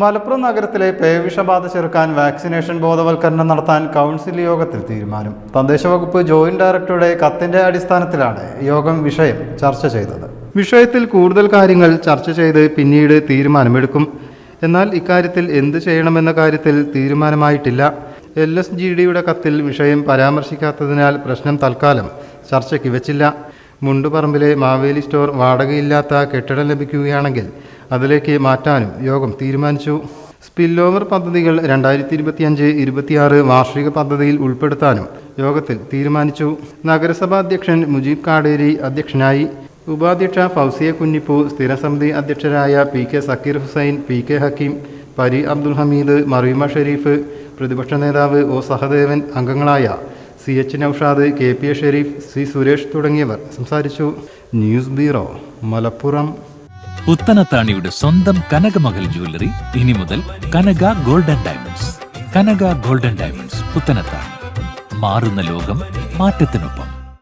മലപ്പുറം നഗരത്തിലെ പേവിഷബാധ ചെറുക്കാൻ വാക്സിനേഷൻ ബോധവൽക്കരണം നടത്താൻ കൗൺസിൽ യോഗത്തിൽ തീരുമാനം. തദ്ദേശ വകുപ്പ് ജോയിന്റ് ഡയറക്ടറുടെ കത്തിന്റെ അടിസ്ഥാനത്തിലാണ് യോഗം വിഷയം ചർച്ച ചെയ്തത്. വിഷയത്തിൽ കൂടുതൽ കാര്യങ്ങൾ ചർച്ച ചെയ്ത് പിന്നീട് തീരുമാനമെടുക്കും. എന്നാൽ ഇക്കാര്യത്തിൽ എന്ത് ചെയ്യണമെന്ന കാര്യത്തിൽ തീരുമാനമായിട്ടില്ല. എൽ എസ് ജി ഡിയുടെ കത്തിൽ വിഷയം പരാമർശിക്കാത്തതിനാൽ പ്രശ്നം തൽക്കാലം ചർച്ചയ്ക്ക് വെച്ചില്ല. മുണ്ടുപറമ്പിലെ മാവേലി സ്റ്റോർ വാടകയില്ലാത്ത കെട്ടിടം ലഭിക്കുകയാണെങ്കിൽ അതിലേക്ക് മാറ്റാനും യോഗം തീരുമാനിച്ചു. സ്പില്ലോവർ പദ്ധതികൾ രണ്ടായിരത്തി ഇരുപത്തിയഞ്ച് ഇരുപത്തിയാറ് വാർഷിക പദ്ധതിയിൽ ഉൾപ്പെടുത്താനും യോഗത്തിൽ തീരുമാനിച്ചു. നഗരസഭാ അധ്യക്ഷൻ മുജീബ് കാടേരി അധ്യക്ഷനായി. ഉപാധ്യക്ഷ ഫൗസിയ കുഞ്ഞിപ്പു സ്ഥിരസമിതി അധ്യക്ഷരായ P K Zakir Hussain P K Hakeem Pari Abdul Hameed Mareema Sharif പ്രതിപക്ഷ നേതാവ് ഒ സഹദേവൻ അംഗങ്ങളായ C H Naushad K P A Sharif C Suresh തുടങ്ങിയവർ സംസാരിച്ചു. News bureau Malappuram. പുത്തനത്താണിയുടെ സ്വന്തം കനകമകൽ ജ്വല്ലറി ഇനി മുതൽ Kanaka golden diamonds. Kanaka golden diamonds Puthanathani മാറുന്ന ലോകം മാറ്റത്തിനൊപ്പം.